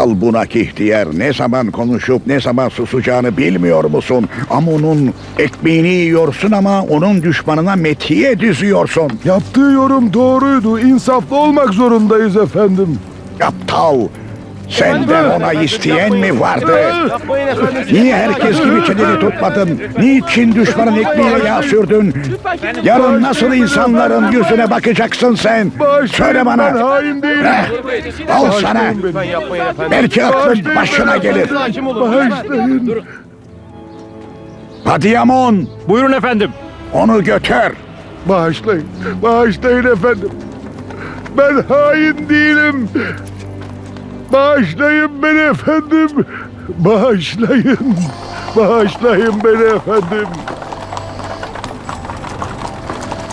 Aptal bunak ihtiyar ne zaman konuşup ne zaman susacağını bilmiyor musun? Amun'un ekmeğini yiyorsun ama onun düşmanına metiye düzüyorsun. Yaptığı yorum doğruydu. İnsaflı olmak zorundayız efendim. Aptal. Senden ona isteyen mi vardı? Niye herkes gibi çeneni tutmadın? Niçin düşmanın ekmeğine yağ sürdün? Yarın nasıl insanların yüzüne bakacaksın sen? Söyle bana. Heh, Al sana. Belki aklın başına gelir. Bağışlayın. Padiyamon Buyurun efendim. onu götür. Bağışlayın. Bağışlayın efendim. Ben hain değilim. Bağışlayın beni efendim. Bağışlayın. Bağışlayın beni efendim.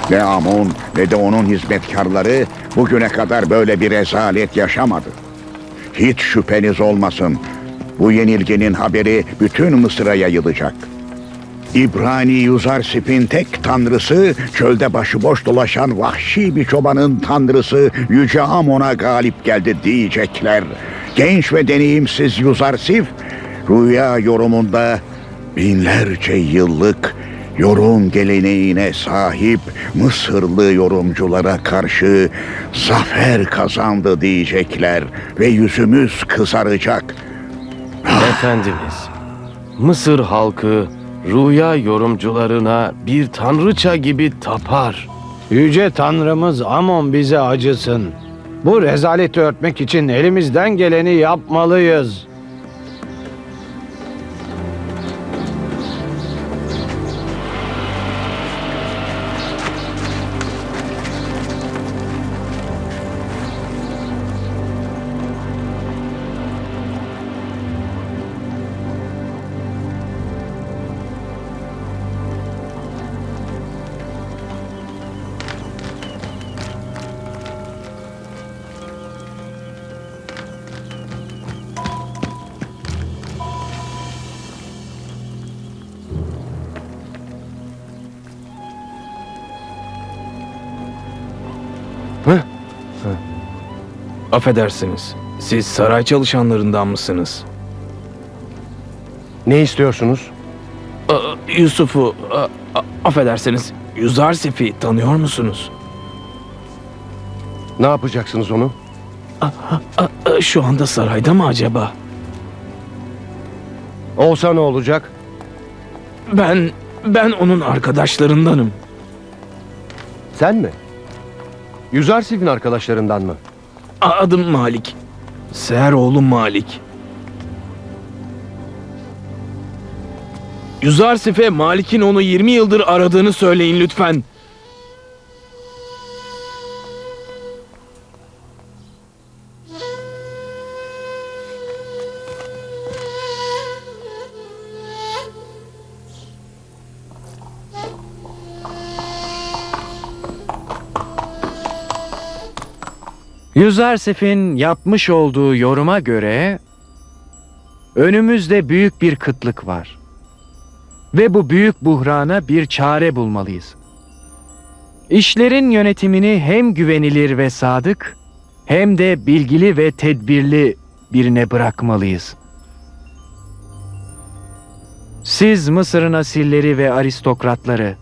Ne Amun ne de onun hizmetkarları bugüne kadar böyle bir rezalet yaşamadı. Hiç şüpheniz olmasın. Bu yenilginin haberi bütün Mısır'a yayılacak. İbrani Yuzarsip'in tek tanrısı, çölde başıboş dolaşan vahşi bir çobanın tanrısı Yüce Amon'a galip geldi diyecekler. Genç ve deneyimsiz Yuzarsif, rüya yorumunda binlerce yıllık yorum geleneğine sahip Mısırlı yorumculara karşı zafer kazandı diyecekler ve yüzümüz kızaracak. Efendimiz, Mısır halkı rüya yorumcularına bir tanrıça gibi tapar. Yüce Tanrımız Amon bize acısın. Bu rezaleti örtmek için elimizden geleni yapmalıyız. Affedersiniz. Siz saray çalışanlarından mısınız? Ne istiyorsunuz? Aa, Yusuf'u, aa, a- affedersiniz. Yuzarsif'i tanıyor musunuz? Ne yapacaksınız onu? Şu anda sarayda mı acaba? Olsa ne olacak? Ben, ben onun arkadaşlarındanım. Sen mi? Yüzarsif'in arkadaşlarından mı? Adım Malik. Seher oğlum Malik. Yuzarsif'e Malik'in onu 20 yıldır aradığını söyleyin lütfen. Yüzarsif'in yapmış olduğu yoruma göre önümüzde büyük bir kıtlık var. Ve bu büyük buhrana bir çare bulmalıyız. İşlerin yönetimini hem güvenilir ve sadık hem de bilgili ve tedbirli birine bırakmalıyız. Siz Mısır'ın asilleri ve aristokratları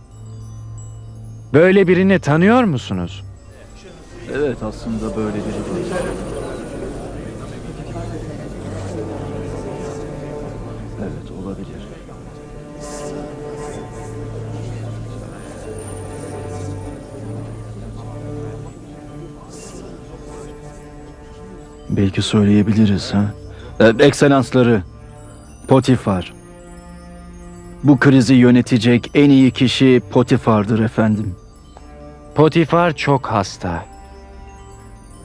böyle birini tanıyor musunuz? Evet aslında böyle biri var. Evet olabilir. Belki söyleyebiliriz ha. Ee, Ekselansları, Potifar. Bu krizi yönetecek en iyi kişi Potifar'dır efendim. Potifar çok hasta.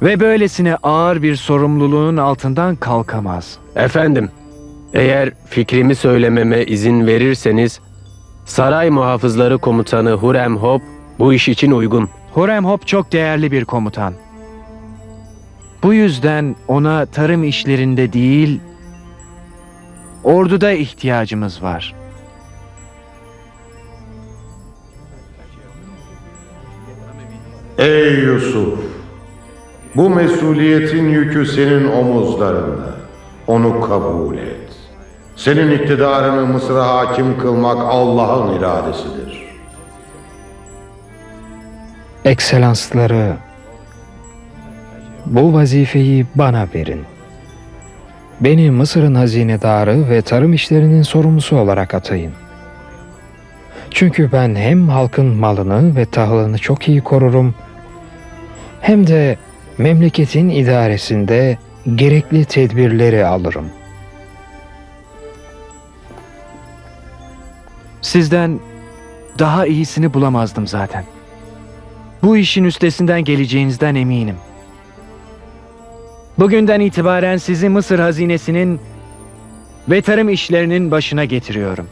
Ve böylesine ağır bir sorumluluğun altından kalkamaz. Efendim, eğer fikrimi söylememe izin verirseniz, Saray Muhafızları Komutanı Hurem Hop bu iş için uygun. Huremhop çok değerli bir komutan. Bu yüzden ona tarım işlerinde değil, orduda ihtiyacımız var. Ey Yusuf! Bu mesuliyetin yükü senin omuzlarında. onu kabul et. Senin iktidarını Mısır'a hakim kılmak Allah'ın iradesidir. Ekselansları, bu vazifeyi bana verin. Beni Mısır'ın hazinedarı ve tarım işlerinin sorumlusu olarak atayın. Çünkü ben hem halkın malını ve tahılını çok iyi korurum, hem de memleketin idaresinde gerekli tedbirleri alırım. Sizden daha iyisini bulamazdım zaten. Bu işin üstesinden geleceğinizden eminim. Bugünden itibaren sizi Mısır hazinesinin ve tarım işlerinin başına getiriyorum.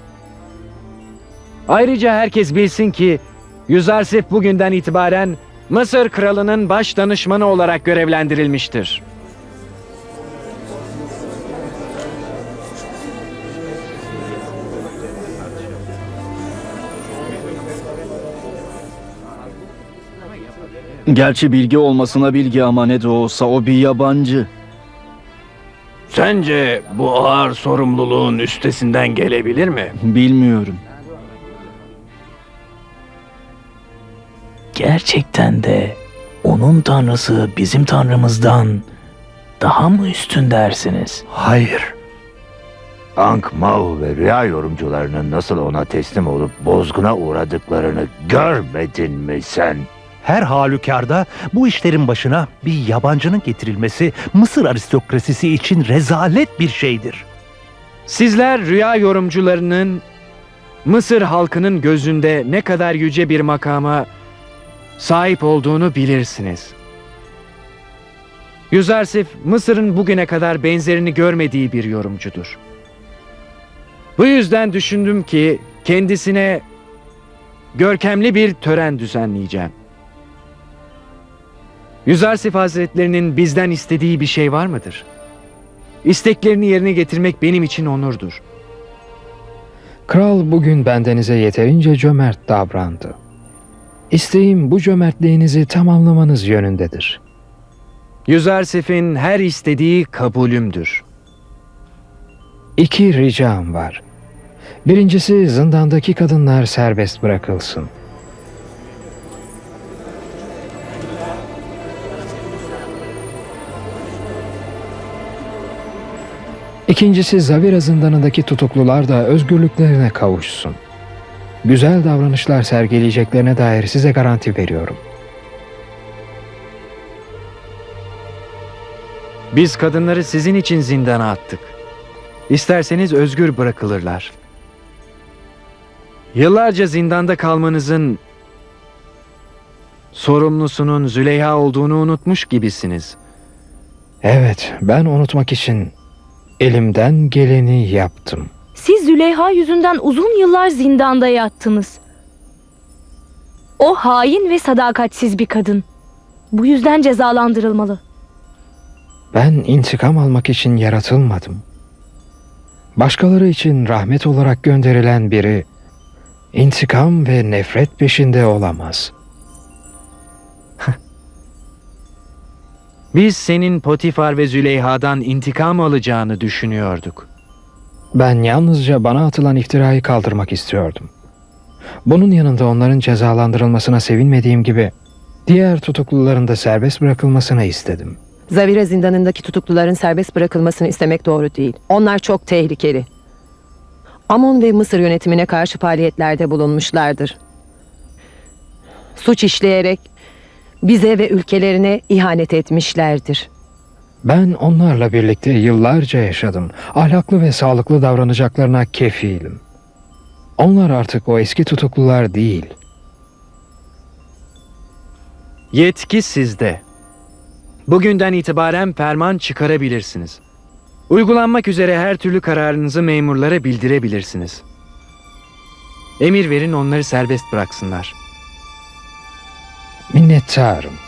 Ayrıca herkes bilsin ki Yüzarsif bugünden itibaren Mısır kralının baş danışmanı olarak görevlendirilmiştir. Gerçi bilgi olmasına bilgi ama ne de olsa o bir yabancı. Sence bu ağır sorumluluğun üstesinden gelebilir mi? Bilmiyorum. Gerçekten de onun tanrısı bizim tanrımızdan daha mı üstün dersiniz? Hayır. Ankh Mao ve rüya yorumcularının nasıl ona teslim olup bozguna uğradıklarını görmedin mi sen? Her halükarda bu işlerin başına bir yabancının getirilmesi Mısır aristokrasisi için rezalet bir şeydir. Sizler rüya yorumcularının Mısır halkının gözünde ne kadar yüce bir makama sahip olduğunu bilirsiniz. Yüzarsif, Mısır'ın bugüne kadar benzerini görmediği bir yorumcudur. Bu yüzden düşündüm ki kendisine görkemli bir tören düzenleyeceğim. Yüzarsif Hazretlerinin bizden istediği bir şey var mıdır? İsteklerini yerine getirmek benim için onurdur. Kral bugün bendenize yeterince cömert davrandı. İsteğim bu cömertliğinizi tamamlamanız yönündedir. Yüzarsif'in her istediği kabulümdür. İki ricam var. Birincisi zindandaki kadınlar serbest bırakılsın. İkincisi Zavira zindanındaki tutuklular da özgürlüklerine kavuşsun. Güzel davranışlar sergileyeceklerine dair size garanti veriyorum. Biz kadınları sizin için zindana attık. İsterseniz özgür bırakılırlar. Yıllarca zindanda kalmanızın sorumlusunun Züleyha olduğunu unutmuş gibisiniz. Evet, ben unutmak için elimden geleni yaptım. Siz Züleyha yüzünden uzun yıllar zindanda yattınız. O hain ve sadakatsiz bir kadın. Bu yüzden cezalandırılmalı. Ben intikam almak için yaratılmadım. Başkaları için rahmet olarak gönderilen biri intikam ve nefret peşinde olamaz. Biz senin Potifar ve Züleyha'dan intikam alacağını düşünüyorduk. Ben yalnızca bana atılan iftirayı kaldırmak istiyordum. Bunun yanında onların cezalandırılmasına sevinmediğim gibi diğer tutukluların da serbest bırakılmasını istedim. Zavira zindanındaki tutukluların serbest bırakılmasını istemek doğru değil. Onlar çok tehlikeli. Amon ve Mısır yönetimine karşı faaliyetlerde bulunmuşlardır. Suç işleyerek bize ve ülkelerine ihanet etmişlerdir. Ben onlarla birlikte yıllarca yaşadım. Ahlaklı ve sağlıklı davranacaklarına kefilim. Onlar artık o eski tutuklular değil. Yetki sizde. Bugünden itibaren ferman çıkarabilirsiniz. Uygulanmak üzere her türlü kararınızı memurlara bildirebilirsiniz. Emir verin onları serbest bıraksınlar. Minnettarım.